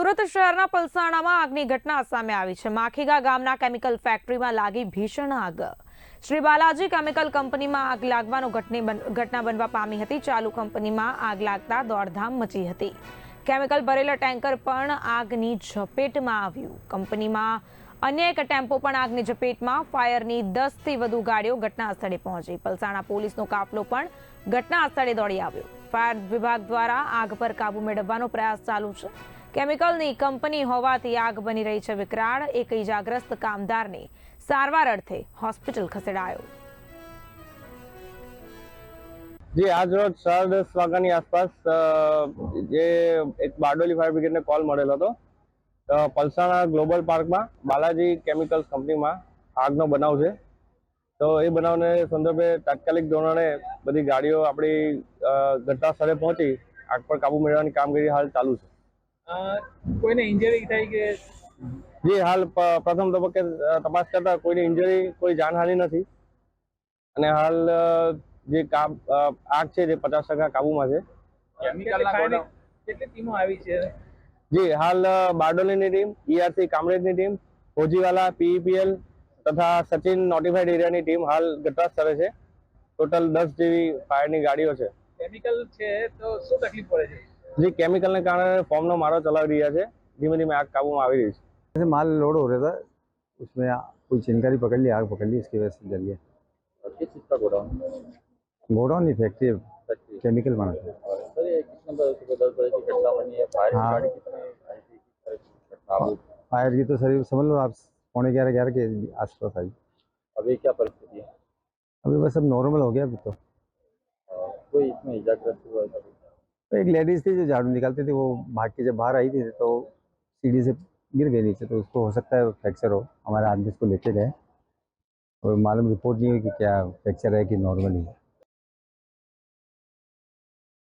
સુરત શહેરના પલસાણામાં આગની ઘટના સામે આવી છે. માખીગા ગામના કેમિકલ ફેક્ટરીમાં લાગી ભીષણ આગ. શ્રી બાલાજી કેમિકલ કંપનીમાં આગ લાગવાનો ઘટના બનવા પામી હતી. ચાલુ કંપનીમાં આગ લાગતા દોડધામ મચી હતી. કેમિકલ ભરેલા ટેન્કર પણ આગની ઝપેટમાં આવ્યું. કંપનીમાં અન્ય એક ટેમ્પો પણ આગની ઝપેટમાં, ફાયરની દસથી વધુ ગાડીઓ ઘટના સ્થળે પહોંચી. પલસાણા પોલીસનો કાફલો પણ ઘટના સ્થળે દોડી આવ્યો. ફાયર વિભાગ દ્વારા આગ પર કાબુ મેળવવાનો પ્રયાસ ચાલુ છે. કેમિકલની કંપની હોવાથી આગ બની રહી છે વિકરાળ. એક ઇજાગ્રસ્ત કામદારને સારવાર અર્થે હોસ્પિટલ ખસેડાયો. જી, આજ રોજ સાડા દસ વાગ્યાની આસપાસ જે એક બારડોલી ફાયર બ્રિગેડને કોલ મળેલો હતો પલસાણા ગ્લોબલ પાર્કમાં બાલાજી કેમિકલ્સ કંપનીમાં આગનો બનાવ છે. તો એ બનાવને સંદર્ભે તાત્કાલિક ધોરણે બધી ગાડીઓ આપણી ઘટના સ્થળે પહોંચી આગ પર કાબુ મેળવવાની કામગીરી હાલ ચાલુ છે. કોઈને ઇન્જરી થઈ કે? જી હાલ પ્રથમ તબક્કે તપાસ કરતા કોઈની ઇન્જરી કોઈ જાનહાનિ નથી. અને હાલ જે કામ આગ છે જે પચાસ ટકા કાબુમાં છે. કેટલી ટીમો આવી છે? જી હાલ બારડોલીની ટીમ ઈઆરસી કામરેજની ટીમ ફોજીવાલા પીઈપીએલ તથા સચિન નોટિફાઈડ એરિયાની ટીમ હાલ ઘટના સ્થળે છે ટોટલ દસ જેવી ફાયરની ગાડીઓ છે કેમિકલ છે તો શું તકલીફ પડે છે જે કેમિકલને કારણે ફોર્મનો મારો ચલાવી રહ્યા છે ધીમે ધીમે આગ કાબુમાં આવી રહી છે जैसे माल लोड हो रहा था उसमें कोई चिंगारी पकड़ ली आग पकड़ ली इसकी वजह से जल गया किस चीज का गोडाउन गोडाउन नहीं फैक्ट्री है, फैक्ट्री केमिकल बनाते हैं सर ये किस नंबर सुबह दस बजे की घटना बनी है फायर हाँ। गाड़ी कितने आई थी किस तरह की घटना हुई? फायर की तो सर समझ लो आप पौने ग्यारह ग्यारह के आसपास आई। अभी क्या परिस्थिति है? अभी बस अब नॉर्मल हो गया अभी तो। कोई इसमें इजाग्रस्त हुआ तो एक लेडीज़ थी जो झाड़ू निकालती थी वो भाग के जब बाहर आई थी तो सीढ़ी से गिर गई नीचे तो उसको हो सकता है फ्रैक्चर हो। हमारे आदमी उसको लेके गए। और मालूम रिपोर्ट नहीं हुई कि क्या फ्रैक्चर है कि नॉर्मल ही है।